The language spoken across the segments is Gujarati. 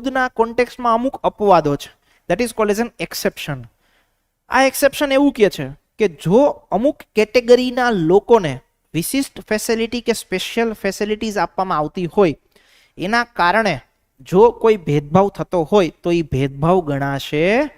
ભેદભાવના કોન્ટેક્સમાં અમુક અપવાદો છે. That is called as an exception આ એક્સેપ્શન એવું કહે છે કે જો અમુક કેટેગરીના લોકોને વિશિષ્ટ ફેસિલિટી કે સ્પેશિયલ ફેસિલિટીઝ આપવામાં આવતી હોય, એના કારણે જો કોઈ ભેદભાવ થતો હોય તો એ ભેદભાવ ગણાશે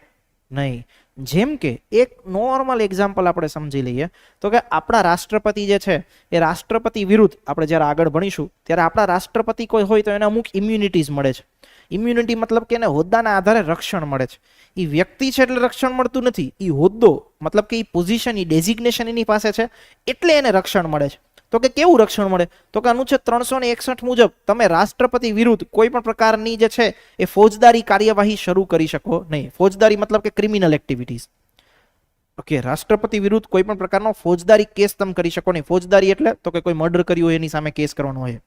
નહીં. જેમ કે એક નોર્મલ એક્ઝામ્પલ આપણે સમજી લઈએ, તો કે આપણા રાષ્ટ્રપતિ જે છે, એ રાષ્ટ્રપતિ વિરુદ્ધ આપણે જ્યારે આગળ ભણીશું, ત્યારે આપણા રાષ્ટ્રપતિ કોઈ હોય તો એને અમુક ઇમ્યુનિટીઝ મળે છે. ઇમ્યુનિટી મતલબ કે એને હોદ્દાના આધારે રક્ષણ મળે છે. એ વ્યક્તિ છે એટલે રક્ષણ મળતું નથી એ હોદ્દો મતલબ કે એ પોઝિશન એ ડેઝિગ્નેશન એની પાસે છે, એટલે એને રક્ષણ મળે છે. તો કે કેવું રક્ષણ મળે? તો કે અનુચ્છેદ ત્રણસો ને એકસઠ મુજબ તમે રાષ્ટ્રપતિ વિરુદ્ધ કોઈ પણ પ્રકારની જે છે એ ફોજદારી કાર્યવાહી શરૂ કરી શકો નહીં. ફોજદારી મતલબ કે ક્રિમિનલ એક્ટિવિટીઝ ઓકે, રાષ્ટ્રપતિ વિરુદ્ધ કોઈ પણ પ્રકારનો ફોજદારી કેસ તમે કરી શકો નહીં. ફોજદારી એટલે તો કે કોઈ મર્ડર કર્યું હોય એની સામે કેસ કરવાનો હોય.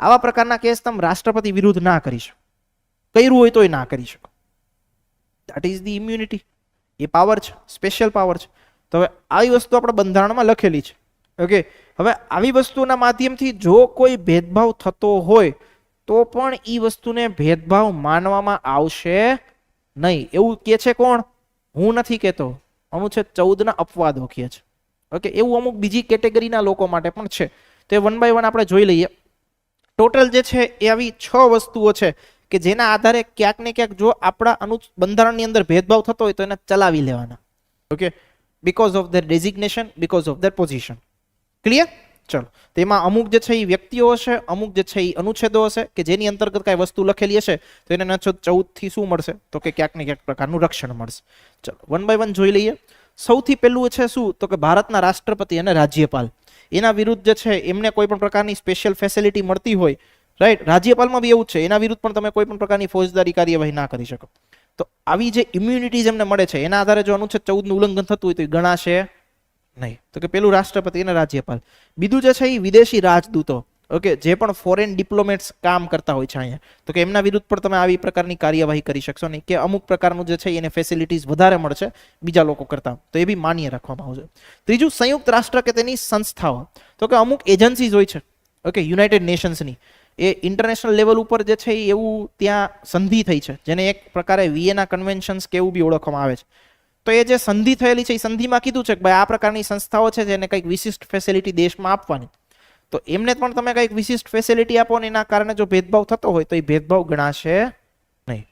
આવા પ્રકારના કેસ તમે રાષ્ટ્રપતિ વિરુદ્ધ ના કરી શકો. કર્યું હોય તોય ના કરી શકો. દેટ ઇઝ ધી ઇમ્યુનિટી એ પાવર છે. સ્પેશિયલ પાવર છે. તો હવે આવી વસ્તુ આપણે બંધારણમાં લખેલી છે. ઓકે? હવે આવી વસ્તુના માધ્યમથી જો કોઈ ભેદભાવ થતો હોય, તો પણ એ વસ્તુને ભેદભાવ માનવામાં આવશે નહીં. એવું કે છે કોણ? હું નથી કહેતો. અનુચ્છેદ ચૌદના અપવાદો કહે છે. ઓકે, એવું અમુક બીજી કેટેગરીના લોકો માટે પણ છે. તો વન બાય વન આપણે જોઈ લઈએ. ટોટલ જે છે એ આવી છ વસ્તુઓ છે કે જેના આધારે ક્યાંક ને ક્યાંક જો આપણા અનુ બંધારણની અંદર ભેદભાવ થતો હોય તો એને ચલાવી લેવાના. Okay because of their designation because of their position clear ચલો. તેમાં અમુક જે છે એ વ્યક્તિઓ હશે, અમુક જે છે એ અનુચ્છેદો હશે, કે જેની અંતર્ગત કાંઈ વસ્તુ લખેલી હશે, તો એને અનુચ્છેદ ચૌદથી શું મળશે? તો કે ક્યાંક ને ક્યાંક પ્રકારનું રક્ષણ મળશે. ચલો વન બાય વન જોઈ લઈએ. સૌથી પહેલું છે શું? તો કે ભારતના રાષ્ટ્રપતિ અને રાજ્યપાલ. એના વિરુદ્ધ જે છે, એમને કોઈ પણ પ્રકારની સ્પેશિયલ ફેસિલિટી મળતી હોય રાઈટ રાજ્યપાલમાં બી એવું છે. એના વિરુદ્ધ પણ તમે કોઈ પણ પ્રકારની ફોજદારી કાર્યવાહી ના કરી શકો. તો આવી જે ઇમ્યુનિટીઝ એમને મળે છે, એના આધારે જો અનુચ્છેદ ચૌદનું ઉલ્લંઘન થતું હોય તો એ ગણાશે. નહીં. તો કે પેલું રાષ્ટ્રપતિ અને રાજ્યપાલ. બીજું જે છે એ વિદેશી રાજદૂતો. ઓકે, જે પણ ફોરેન ડિપ્લોમેટ્સ કામ કરતા હોય છે અહીંયા. તો કે એમના વિરુદ્ધ પણ તમે આવી પ્રકારની કાર્યવાહી કરી શકશો નહીં. કે અમુક પ્રકારનું જે છે એને ફેસિલિટીઝ વધારે મળશે, બીજા લોકો કરતા. તો એ બી માન્ય રાખવામાં આવશે. ત્રીજું, સંયુક્ત રાષ્ટ્ર કે તેની સંસ્થાઓ. તો કે અમુક એજન્સીઝ હોય છે, ઓકે યુનાઇટેડ નેશન્સની એ ઇન્ટરનેશનલ લેવલ ઉપર જે છે એ એવું ત્યાં સંધિ થઈ છે, જેને એક પ્રકારે વિયેના કન્વેન્શન્સ કે એવું બી ઓળખવામાં આવે છે. તો એ જે સંધિ થયેલી છે, એ સંધિમાં કીધું છે કે ભાઈ આ પ્રકારની સંસ્થાઓ છે જેને કંઈક વિશિષ્ટ ફેસિલિટી દેશમાં આપવાની. તો એમને પણ તમે કંઈક વિશિષ્ટ ફેસિલિટી આપો ને એના કારણે જો ભેદભાવ થતો હોય તો એ ભેદભાવ ગણાશે નહીં.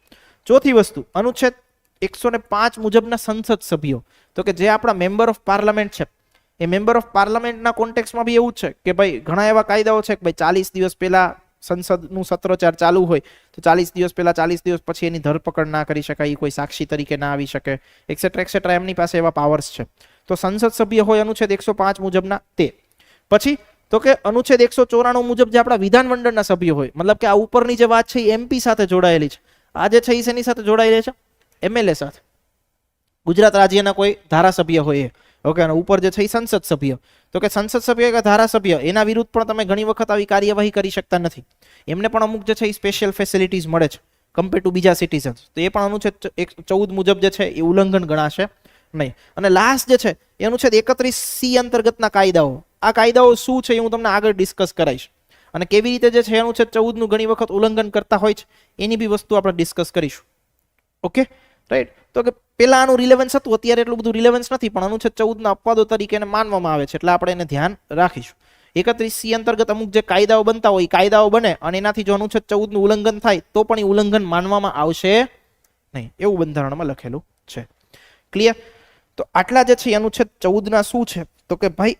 ચોથી વસ્તુ, અનુચ્છેદ એકસો ને પાંચ મુજબના સંસદ સભ્યો. તો કે જે આપણા મેમ્બર ઓફ પાર્લામેન્ટ છે, એ મેમ્બર ઓફ પાર્લામેન્ટના કોન્ટેક્સમાં બી એવું છે કે ભાઈ ઘણા એવા કાયદાઓ છે કે ભાઈ ચાલીસ દિવસ પહેલા સંસદનું સત્રોચાર ચાલુ હોય તો ચાલીસ દિવસ પહેલાં ચાલીસ દિવસ પછી એની ધરપકડ ના કરી શકાય કોઈ સાક્ષી તરીકે ના આવી શકે એક્સેટ્રા એક્સેટ્રા એમની પાસે એવા પાવર્સ છે. તો સંસદ સભ્ય હોય અનુચ્છેદ એકસો પાંચ મુજબના તે. પછી, તો કે અનુચ્છેદ એકસો ચોરાણું મુજબ જે આપણા વિધાનમંડળના સભ્યો હોય, મતલબ કે આ ઉપરની જે વાત છે એ એમપી સાથે જોડાયેલી છે. આ જે છે એ શેની સાથે જોડાયેલી છે? એમએલએ સાથે. ગુજરાત રાજ્યના કોઈ ધારાસભ્ય હોય એ. ઓકે, અને ઉપર જે છે એ સંસદ સભ્ય. તો કે સંસદ સભ્ય કે ધારાસભ્ય, એના વિરુદ્ધ પણ તમે ઘણી વખત આવી કાર્યવાહી કરી શકતા નથી. એમને પણ અમુક જે છે એ સ્પેશિયલ ફેસિલિટીઝ મળે છે કમ્પેર ટુ બીજા સિટીઝન્સ તો એ પણ અનુચ્છેદ એક, ચૌદ મુજબ જે છે એ ઉલ્લંઘન ગણાશે નહીં. અને લાસ્ટ જે છે એ અનુચ્છેદ એકત્રીસ સી અંતર્ગતના કાયદાઓ. આ કાયદાઓ શું છે એ હું તમને આગળ ડિસ્કસ કરાવીશ. અને કેવી રીતે જે છે અનુચ્છેદ ચૌદનું ઘણી વખત ઉલ્લંઘન કરતા હોય છે, એની બી વસ્તુ આપણે ડિસ્કસ કરીશું. ઓકે? રાઈટ તો કે પેલા આનું રિલેવન્સ હતું, અત્યારે એટલું બધું રિલેવન્સ નથી, પણ અનુચ્છેદ ચૌદના અપવાદો તરીકે માનવામાં આવે છે, એટલે આપણે એને ધ્યાન રાખીશું. એકત્રીસ સી અંતર્ગત અમુક જે કાયદાઓ બનતા હોય કાયદાઓ બને, અને એનાથી જો અનુચ્છેદ ચૌદનું ઉલ્લંઘન થાય, તો પણ એ ઉલ્લંઘન માનવામાં આવશે નહીં. એવું બંધારણમાં લખેલું છે. ક્લિયર તો આટલા જે છે અનુચ્છેદ ચૌદના શું છે? તો કે ભાઈ